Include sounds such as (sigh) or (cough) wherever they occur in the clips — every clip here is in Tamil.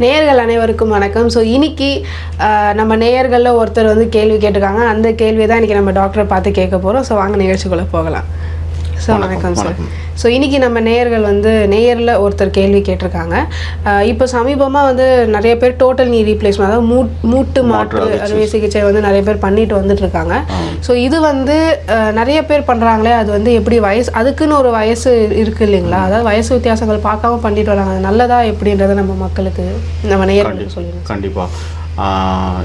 நேயர்கள் அனைவருக்கும் வணக்கம். ஸோ இன்னைக்கு நம்ம நேயர்களில் ஒருத்தர் வந்து கேள்வி கேட்டிருக்காங்க. அந்த கேள்வியை தான் இன்னைக்கு நம்ம டாக்டரை பார்த்து கேட்க போகிறோம் ஸோ வாங்க நிகழ்ச்சிக்குள்ளே போகலாம். சார் வணக்கம் சார். ஸோ இன்னைக்கு நம்ம நேயர்கள் வந்து நேயரில் ஒருத்தர் கேள்வி கேட்டிருக்காங்க. இப்போ சமீபமாக வந்து நிறைய பேர் டோட்டல் நீ ரீப்ளேஸ்மெண்ட் அதாவது மூட் மூட்டு மாற்று அறுவை சிகிச்சை. வந்து நிறைய பேர் பண்ணிட்டு வந்துட்டு இருக்காங்க ஸோ இது வந்து நிறைய பேர் பண்ணுறாங்களே அது வந்து எப்படி வயசு அதுக்குன்னு ஒரு வயசு இருக்கு இல்லைங்களா? அதாவது வயசு வித்தியாசங்கள் பார்க்காம பண்ணிட்டு வராங்க. நல்லதா எப்படின்றத நம்ம மக்களுக்கு நம்ம நேயர்களுக்கு சொல்லிடுங்க கண்டிப்பாக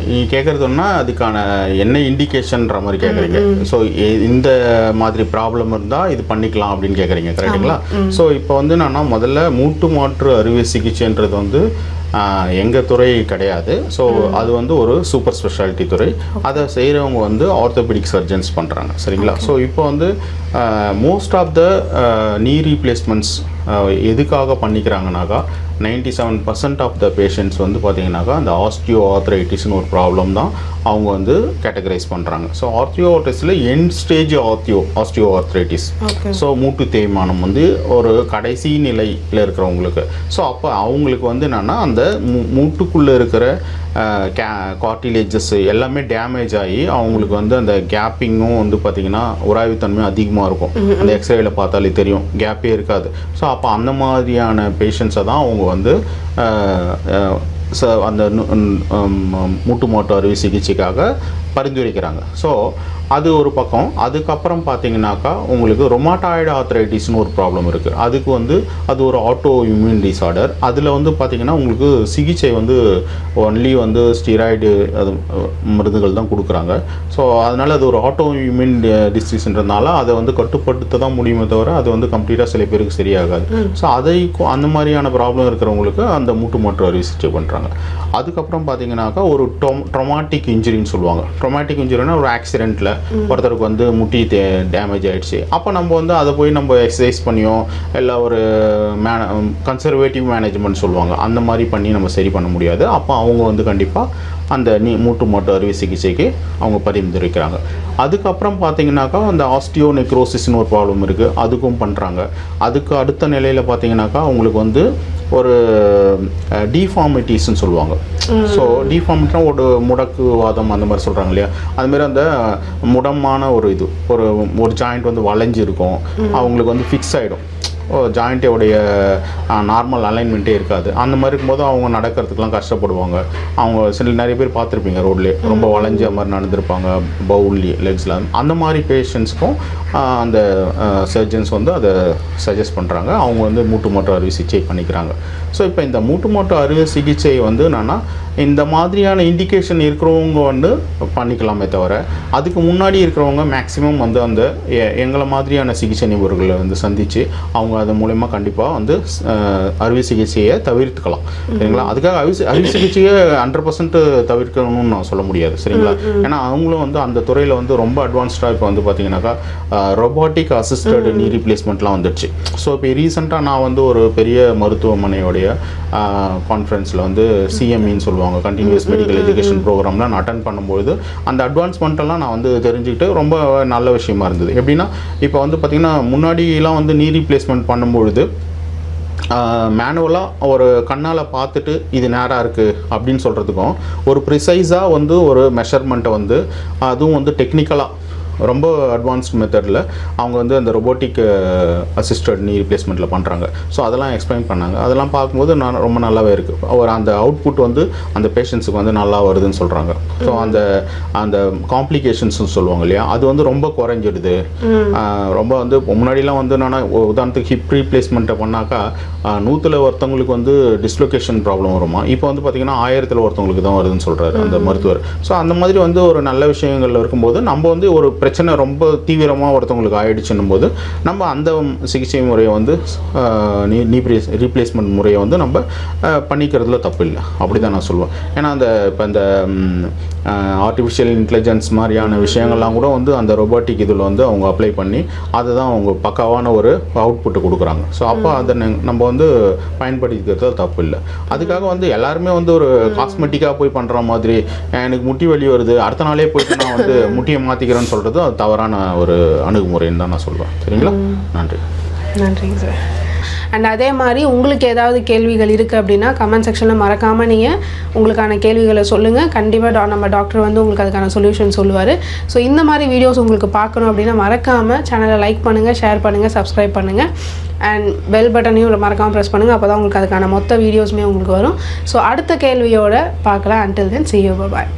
நீங்கள் கேட்குறதுன்னா அதுக்கான என்ன இண்டிகேஷன்ற மாதிரி கேட்குறீங்க ஸோ இந்த மாதிரி ப்ராப்ளம் இருந்தால் இது பண்ணிக்கலாம் அப்படின்னு கேட்குறீங்க கரெக்டுங்களா ஸோ இப்போ வந்து என்னன்னா முதல்ல மூட்டு மாற்று அறுவை சிகிச்சைன்றது வந்து எங்கள் துறை கிடையாது. ஸோ அது வந்து ஒரு சூப்பர் ஸ்பெஷாலிட்டி துறை. அதை செய்கிறவங்க வந்து ஆர்த்தோபெடிக் சர்ஜன்ஸ் பண்ணுறாங்க சரிங்களா? ஸோ இப்போ வந்து most of the knee replacements எதுக்காக பண்ணிக்கிறாங்கனாக்கா ninety seven percent of the patients வந்து பார்த்தீங்கன்னாக்கா அந்த ஆஸ்டியோ ஆர்த்ரைட்டிஸ்னு ஒரு ப்ராப்ளம் தான். அவங்க வந்து கேட்டகரைஸ் பண்ணுறாங்க so ortho ஆர்டிஸில் end stage ortho osteo arthritis so மூட்டு தேய்மானம் வந்து ஒரு கடைசி நிலையில் இருக்கிறவங்களுக்கு. ஸோ அப்போ அவங்களுக்கு வந்து என்னென்னா அந்த மூ மூட்டுக்குள்ளே இருக்கிற கே கார்டிலேஜஸ் எல்லாமே டேமேஜ் ஆகி அவங்களுக்கு வந்து அந்த கேப்பிங்கும் வந்து பார்த்திங்கன்னா உராய்வுத்தன்மை அதிகமாக இருக்கும். அந்த எக்ஸ்ரேல பார்த்தாலே தெரியும். கேப்பே இருக்காது. ஸோ அப்போ அந்த மாதிரியான பேஷண்ட்ஸை தான் அவங்க வந்து ச அந்த மூட்டு மாட்டு அறுவை சிகிச்சைக்காக பரிந்துரைக்கிறாங்க. ஸோ அது ஒரு பக்கம். அதுக்கப்புறம் பார்த்தீங்கன்னாக்கா உங்களுக்கு ரொமாட்டாய்டு ஆர்த்ரைட்டிஸ்னு ஒரு ப்ராப்ளம் இருக்குது அதுக்கு வந்து அது ஒரு ஆட்டோ இம்யூன் டிசார்டர் அதில் வந்து பார்த்தீங்கன்னா உங்களுக்கு சிகிச்சை வந்து ஒன்லி வந்து ஸ்டீராய்டு அது மருந்துகள் தான் கொடுக்குறாங்க. ஸோ அதனால் அது ஒரு ஆட்டோ இம்யூன் டிசீஸ்ன்றதுனால அதை வந்து கட்டுப்படுத்த தான் முடியுமே தவிர அது வந்து கம்ப்ளீட்டாக சில பேருக்கு சரியாகாது. ஸோ அதை அந்த மாதிரியான ப்ராப்ளம் இருக்கிறவங்களுக்கு அந்த மூட்டு மாற்று அறுவை சிகிச்சை பண்ணுறாங்க அதுக்கப்புறம் பார்த்தீங்கன்னாக்கா ஒரு டொம் ட்ரொமாட்டிக் இன்ஜுரின்னு சொல்லுவாங்க. ட்ரொமாட்டிக் இன்ஜுரினா ஒரு ஆக்சிடெண்ட்டில் ஒருத்தருக்கு வந்து முட்டி டேமேஜ் ஆகிடுச்சு அப்போ நம்ம வந்து அதை போய் நம்ம எக்ஸசைஸ் பண்ணியோ இல்லை ஒரு மேன கன்சர்வேட்டிவ் மேனேஜ்மெண்ட் சொல்லுவாங்க. அந்த மாதிரி பண்ணி நம்ம சரி பண்ண முடியாது. அப்போ அவங்க வந்து கண்டிப்பாக அந்த நீ மூட்டு மாட்டு அறுவை சிகிச்சைக்கு அவங்க பரிந்துரைக்கிறாங்க. அதுக்கப்புறம் பார்த்தீங்கன்னாக்கா அந்த ஆஸ்டியோ நெக்ரோசிஸ்னு ஒரு ப்ராப்ளம் இருக்குது அதுக்கும் பண்ணுறாங்க அதுக்கு அடுத்த நிலையில் பார்த்தீங்கன்னாக்கா அவங்களுக்கு வந்து ஒரு டிஃபார்மிட்டிஸ்ன்னு சொல்லுவாங்க. ஸோ டிஃபார்மிட்டினா ஒரு முடக்குவாதம் அந்த மாதிரி சொல்கிறாங்க இல்லையா? அது மாதிரி அந்த முடமான ஒரு இது. ஒரு ஒரு ஜாயிண்ட் வந்து வளைஞ்சு இருக்கும் அவங்களுக்கு வந்து ஃபிக்ஸ் ஆகிடும் ஜாயிண்ட்டோடைய நார்மல் அலைன்மெண்ட்டே இருக்காது. அந்த மாதிரி இருக்கும்போது அவங்க நடக்கிறதுக்கெலாம் கஷ்டப்படுவாங்க. அவங்க சில நிறைய பேர் பார்த்துருப்பீங்க ரோட்லேயே. ரொம்ப வளைஞ்ச மாதிரி நடந்திருப்பாங்க பவுல்லி லெக்ஸில் அந்த மாதிரி பேஷண்ட்ஸ்க்கும் அந்த சர்ஜன்ஸ் வந்து அதை சஜஸ்ட் பண்ணுறாங்க அவங்க வந்து மூட்டு மாற்று அறுவை சிகிச்சை பண்ணிக்கிறாங்க. ஸோ இப்போ இந்த மூட்டு மாற்று அறுவை சிகிச்சை வந்து என்னென்னா இந்த மாதிரியான இண்டிகேஷன் இருக்கிறவங்க வந்து பண்ணிக்கலாமே தவிர அதுக்கு முன்னாடி இருக்கிறவங்க மேக்ஸிமம் வந்து அந்த எ- எங்களை மாதிரியான சிகிச்சை நிபுணர்களை வந்து சந்தித்து அவங்க அது மூலயமா கண்டிப்பாக வந்து அறுவை சிகிச்சையை தவிர்த்துக்கலாம். சரிங்களா? அதுக்காக அறுவை அறுவை சிகிச்சையை ஹண்ட்ரட் பர்சன்ட் தவிர்க்கணும்னு நான் சொல்ல முடியாது. சரிங்களா? ஏன்னா அவங்களும் வந்து அந்த துறையில் வந்து ரொம்ப அட்வான்ஸ்டாக இப்போ வந்து பார்த்தீங்கன்னாக்கா ரொபாட்டிக் அசிஸ்டட் நீ ரீப்ளேஸ்மெண்ட்லாம் வந்துடுச்சு ஸோ இப்போ ரீசெண்டாக நான் வந்து ஒரு பெரிய மருத்துவமனையோடைய கான்ஃபரன்ஸில் வந்து சிஎம்இன்னு சொல்லுவாங்க. கண்டினியூஸ் மெடிக்கல் எஜுகேஷன் ப்ரோக்ராம்லாம் நான் அட்டன் பண்ணும்போது அந்த அட்வான்ஸ்மெண்ட்டெல்லாம் நான் வந்து தெரிஞ்சுக்கிட்டு ரொம்ப நல்ல விஷயமா இருந்தது. எப்படின்னா இப்போ வந்து பார்த்திங்கன்னா முன்னாடிலாம் வந்து நீ ரீப்ளேஸ்மெண்ட் பண்ணும்பொழுது மேனுவலாக ஒரு கண்ணால் பார்த்துட்டு இது நேராக இருக்குது அப்படின்னு சொல்கிறதுக்கும் ஒரு ப்ரிசைஸாக வந்து ஒரு மெஷர்மெண்ட்டை வந்து அதுவும் வந்து டெக்னிக்கலாக ரொம்ப அட்வான்ஸ்ட் மெத்தடில் அவங்க வந்து அந்த ரொபோட்டிக் அசிஸ்டட் நீ ரீப்ளேஸ்மெண்ட்டில் பண்ணுறாங்க ஸோ அதெல்லாம் எக்ஸ்பிளைன் பண்ணாங்க. அதெல்லாம் பார்க்கும்போது நான் ரொம்ப நல்லாவே இருக்குது ஒரு அந்த அவுட்புட் வந்து அந்த பேஷண்ட்ஸுக்கு வந்து நல்லா வருதுன்னு சொல்கிறாங்க ஸோ அந்த அந்த காம்ப்ளிகேஷன்ஸ்னு சொல்லுவாங்க இல்லையா? அது வந்து ரொம்ப குறைஞ்சிடுது. ரொம்ப வந்து முன்னாடிலாம் வந்து என்னன்னா உதாரணத்துக்கு ஹிப் ரீப்ளேஸ்மெண்ட்டை பண்ணாக்கா நூற்றில் ஒருத்தவங்களுக்கு வந்து டிஸ்லொகேஷன் ப்ராப்ளம் வருமா? இப்போ வந்து பார்த்தீங்கன்னா ஆயிரத்தில் ஒருத்தவங்களுக்கு தான் வருதுன்னு சொல்கிறாரு அந்த மருத்துவர். ஸோ அந்த மாதிரி வந்து ஒரு நல்ல விஷயங்கள் இருக்கும்போது நம்ம வந்து ஒரு பிரச்சனை ரொம்ப தீவிரமாக ஒருத்தவங்களுக்கு ஆயிடுச்சுன்னும் போது நம்ம அந்த சிகிச்சை முறையை வந்து நீ ரீப்ளேஸ்மெண்ட் முறையை வந்து நம்ம பண்ணிக்கிறதுல தப்பு இல்லை. அப்படி தான் நான் சொல்லுவேன். ஏன்னா அந்த இப்போ இந்த ஆர்டிஃபிஷியல் இன்டெலிஜென்ஸ் மாதிரியான விஷயங்கள்லாம் கூட வந்து அந்த ரொபாட்டிக் இதில் வந்து அவங்க அப்ளை பண்ணி அதை தான் அவங்க பக்காவான ஒரு அவுட்புட்டை கொடுக்குறாங்க. ஸோ அப்போ அதை நம்ம வந்து பயன்படுத்திக்கிறது தப்பு இல்லை. அதுக்காக வந்து எல்லாருமே வந்து ஒரு காஸ்மெட்டிக்காக போய் பண்ணுற மாதிரி எனக்கு முட்டி வலி வருது அடுத்த நாளே போயிட்டு நான் வந்து (laughs) முட்டியை மாற்றிக்கிறேன்னு சொல்கிறது அது தவறான ஒரு அணுகுமுறைன்னு தான் நான் சொல்லுவேன் சரிங்களா? நன்றி. நன்றிங்க சார் அண்ட் அதே மாதிரி உங்களுக்கு ஏதாவது கேள்விகள் இருக்குது அப்படின்னா கமெண்ட் செக்ஷனில் மறக்காமல் நீங்கள் உங்களுக்கான கேள்விகளை சொல்லுங்கள் கண்டிப்பாக நம்ம டாக்டர் வந்து உங்களுக்கு அதுக்கான சொல்யூஷன் சொல்லுவார். ஸோ இந்த மாதிரி வீடியோஸ் உங்களுக்கு பார்க்கணும் அப்படின்னா மறக்காமல் சேனலை லைக் பண்ணுங்கள் ஷேர் பண்ணுங்கள் சப்ஸ்கிரைப் பண்ணுங்கள் அண்ட் பெல் பட்டனையும் மறக்காமல் ப்ரெஸ் பண்ணுங்கள் அப்போ தான் உங்களுக்கு அதுக்கான மொத்த வீடியோஸுமே உங்களுக்கு வரும். ஸோ அடுத்த கேள்வியோட பார்க்கலாம். Then see you. Bye bye